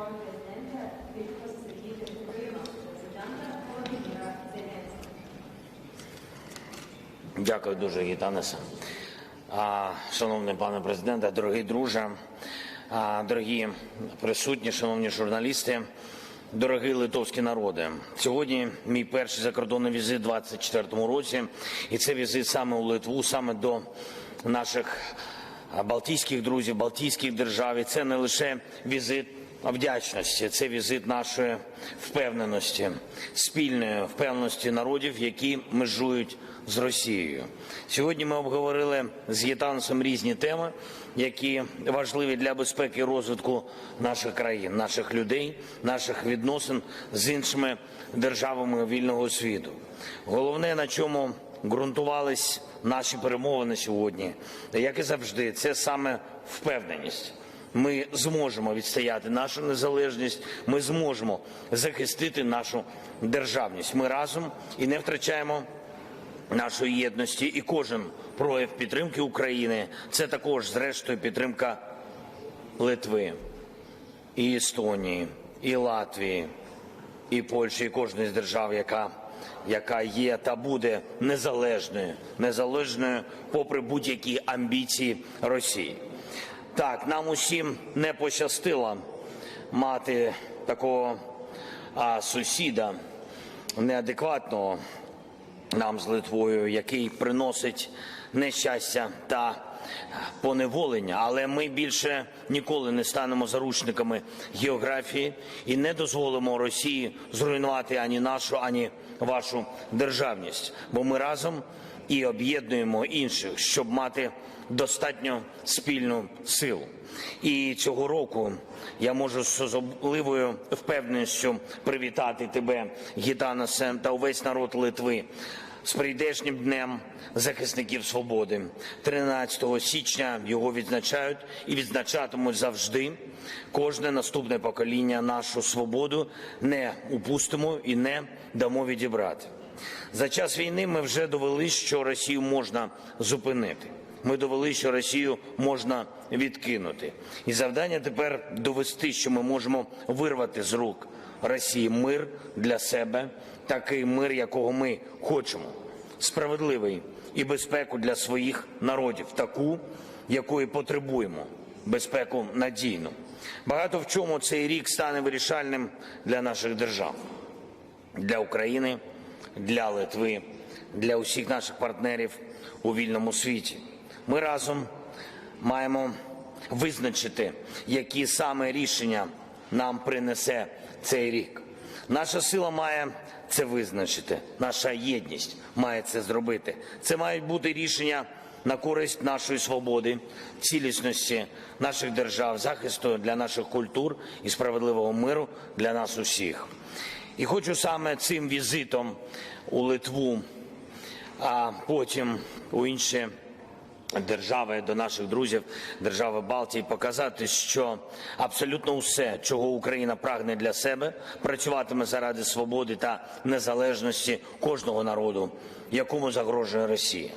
пане президенте, від посвятити Україну президента Володимира Зеленського. Дякую дуже, Гітанесе. А, Шановний пане президенте, дорогий друже, дорогі присутні, шановні журналісти, дорогий литовський народи. Сьогодні мій перший закордонний візит у 2024 році, і це візит саме у Литву, саме до наших балтійських друзів, балтійських держав. І це не лише візит вдячності, це візит нашої впевненості, спільної впевненості народів, які межують з Росією. Сьогодні ми обговорили з Єтанусом різні теми, які важливі для безпеки і розвитку наших країн, наших людей, наших відносин з іншими державами вільного світу. Головне, на чому ґрунтувались наші перемовини сьогодні, як і завжди, це саме впевненість. Ми зможемо відстояти нашу незалежність, ми зможемо захистити нашу державність. Ми разом і не втрачаємо нашої єдності. І кожен прояв підтримки України це також, зрештою, підтримка Литви, і Естонії, і Латвії, і Польщі, і кожної з держав, яка, яка є та буде незалежною, незалежною попри будь-які амбіції Росії. Так, нам усім не пощастило мати такого а, сусіда неадекватного нам з Литвою, який приносить нещастя та поневолення. Але ми більше ніколи не станемо заручниками географії і не дозволимо Росії зруйнувати ані нашу, ані вашу державність. Бо ми разом і об'єднуємо інших, щоб мати достатньо спільну силу. І цього року я можу з особливою впевненістю привітати тебе, Гітанасе, та увесь народ Литви з прийдешнім днем захисників свободи. 13 січня його відзначають і відзначатимуть завжди. Кожне наступне покоління нашу свободу не упустимо і не дамо відібрати. За час війни ми вже довели, що Росію можна зупинити. Ми довели, що Росію можна відкинути. І завдання тепер довести, що ми можемо вирвати з рук Росії мир для себе, такий мир, якого ми хочемо, справедливий і безпеку для своїх народів, таку, якої потребуємо, безпеку надійну. Багато в чому цей рік стане вирішальним для наших держав, для України, для Литви, для усіх наших партнерів у вільному світі. Ми разом маємо визначити, які саме рішення нам принесе цей рік. Наша сила має це визначити, наша єдність має це зробити. Це мають бути рішення на користь нашої свободи, цілісності наших держав, захисту для наших культур і справедливого миру для нас усіх. І хочу саме цим візитом у Литву, а потім у інші держави до наших друзів, держави Балтії, показати, що абсолютно усе, чого Україна прагне для себе, працюватиме заради свободи та незалежності кожного народу, якому загрожує Росія.